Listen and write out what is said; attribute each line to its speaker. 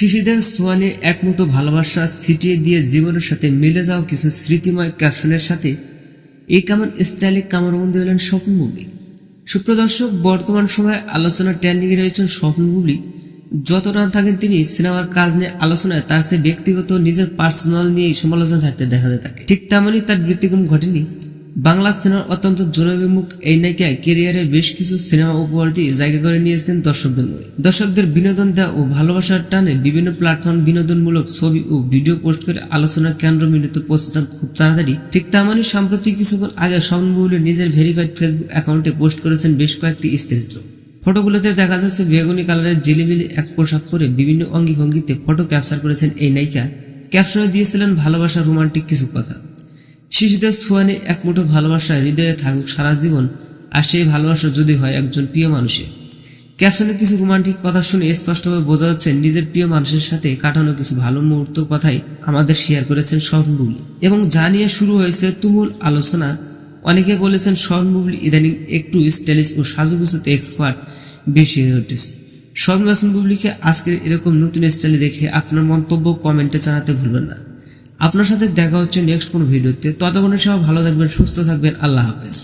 Speaker 1: শিশুদের সোয়ানে এক মুঠো ভালোবাসা ছিটিয়ে দিয়ে জীবনের সাথে মিলে যাওয়া কিছু স্মৃতিময় ক্যাপশনের সাথে এই কামর স্টাইলে কামরবন্দি হলেন স্বপ্ন বুবলি সুপ্রদর্শক বর্তমান সময়ে আলোচনা ট্রেন্ডিংয়ে রয়েছেন স্বপ্ন বুবলি যত না থাকেন তিনি সিনেমার কাজ নিয়ে আলোচনায়, তার সে ব্যক্তিগত, নিজের পার্সোনাল নিয়েই সমালোচনা থাকতে দেখা যায় তাকে। ঠিক তেমনই তার ব্যতিক্রম ঘটেনি বাংলা সিনেমার অত্যন্ত জনবিমুখ এই নায়িকায় কেরিয়ারে বেশ কিছু সিনেমা উপহার দিয়ে জায়গা করে নিয়েছেন দর্শকদের মনে। দর্শকদের বিনোদন দেওয়া ও ভালোবাসার টানে বিভিন্ন প্ল্যাটফর্ম বিনোদনমূলক ছবি ও ভিডিও পোস্ট করে আলোচনার কেন্দ্রবিন্দুতে পৌঁছান খুব তাড়াতাড়ি। ঠিক তেমনই সাম্প্রতিক কিছুক্ষণ আগে স্বপ্নবুলি নিজের ভেরিফাইড ফেসবুক অ্যাকাউন্টে পোস্ট করেছেন বেশ কয়েকটি স্ত্রীচিত্র। ফটোগুলোতে দেখা যাচ্ছে বেগুনি কালারের জিলিবিলি এক পোশাক পরে বিভিন্ন অঙ্গি ভঙ্গিতে ফটো ক্যাপচার করেছেন এই নায়িকা। ক্যাপশনে দিয়েছিলেন ভালোবাসা রোমান্টিক কিছু কথা। শিশুদের ছোঁয়ানে এক মুঠো ভালোবাসা হৃদয়ে থাকুক সারা জীবন, আর সেই ভালোবাসা যদি হয় একজন প্রিয় মানুষের। ক্যাপশনে কিছু রোমান্টিক কথা শুনে স্পষ্টভাবে বোঝা যাচ্ছে নিজের প্রিয় মানুষের সাথে কাটানো কিছু ভালো মুহূর্ত কথাই আমাদের শেয়ার করেছেন শরণ বুবলি। এবং যা নিয়ে শুরু হয়েছে তুমুল আলোচনা, অনেকে বলেছেন শরণ বুবলি ইদানিং একটু স্টাইলিশ ও সাজুগুজুতে এক্সপার্ট বেশি হয়ে উঠেছে। হাসান বুবলিকে আজকের এরকম নতুন স্টাইলে দেখে আপনার মন্তব্য কমেন্টে জানাতে ভুলবেন না। আপনার সাথে দেখা হচ্ছে নেক্সট কোনো ভিডিওতে ততক্ষণে সবাই ভালো থাকবেন, সুস্থ থাকবেন। আল্লাহ হাফেজ।